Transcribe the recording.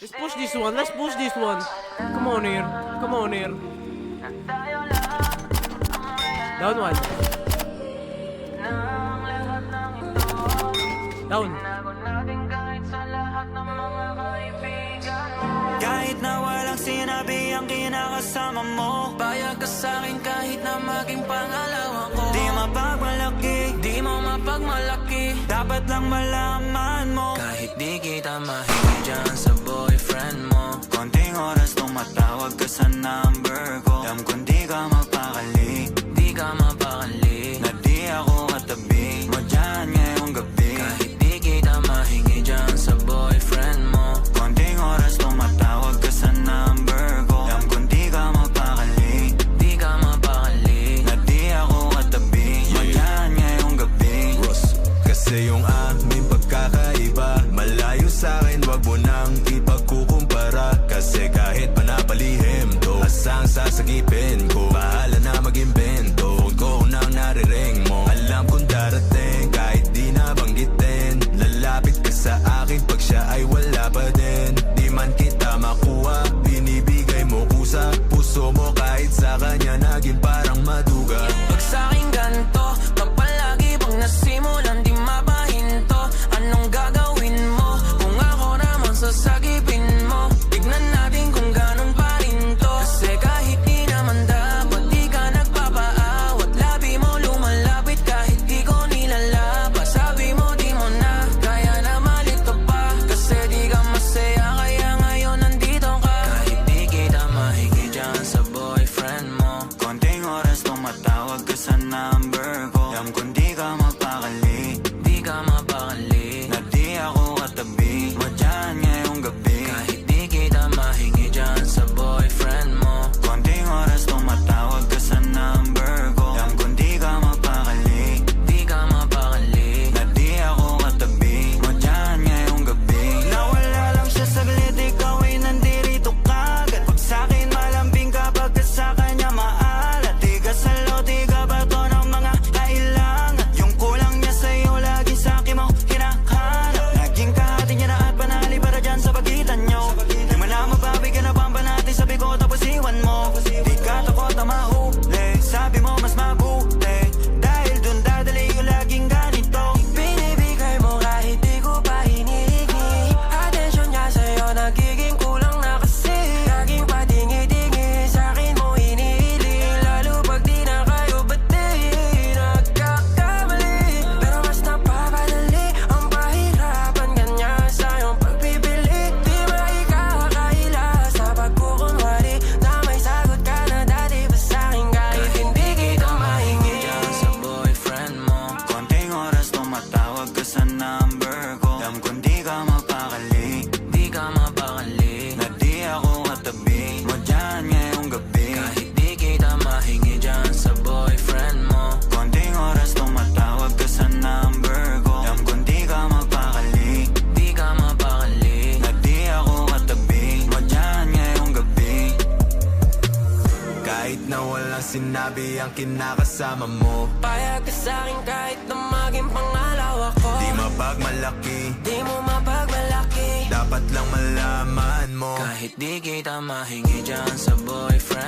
Let's push this one. Let's push this one. Come on here. Come on here. Down one. Down. Kahit na walang sinabi ang kinakasama mo Bayag ka sa'kin kahit na maging pangalawa ko Di mapagmalaki, di mo mapagmalaki Dapat lang malaman mo Kahit di kita mahingi dyan sa friend mo. Konting oras tumatawag ka sa number ko. sinabi ang kinakasama mo. Payag ka sa'kin kahit na maging pangalaw ako. Di mapagmalaki. Di mo mapagmalaki. Dapat lang malaman mo. Kahit di kita mahingi dyan sa boyfriend.